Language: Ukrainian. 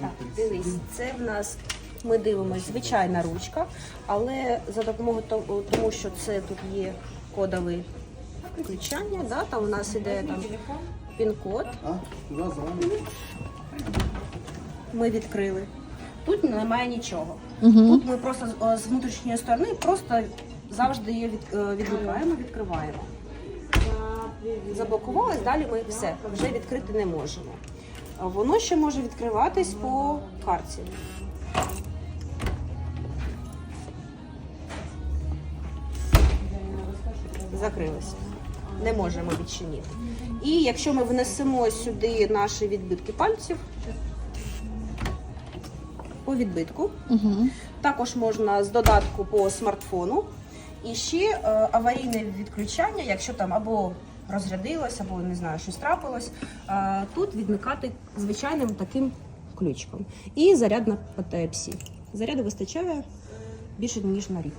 Так, дивись, це в нас ми дивимося звичайна ручка, але за допомогою того, тому що це тут є кодове включання, да, там у нас іде там пін-код. Ми відкрили. Тут немає нічого. Тут ми просто з- з внутрішньої сторони просто завжди її від, е, відмикаємо, відкриваємо. Заблокувалось, далі ми все вже відкрити не можемо. А Воно ще може відкриватись по карті. Закрилося. Не можемо відчинити. І якщо ми внесемо сюди наші відбитки пальців по відбитку, також можна з додатку по смартфону. І ще е, аварійне відключання, якщо там або розрядилось, або не знаю, щось трапилось, е, тут відмикати звичайним таким ключиком. І заряд на. Заряду вистачає більше ніж на рік.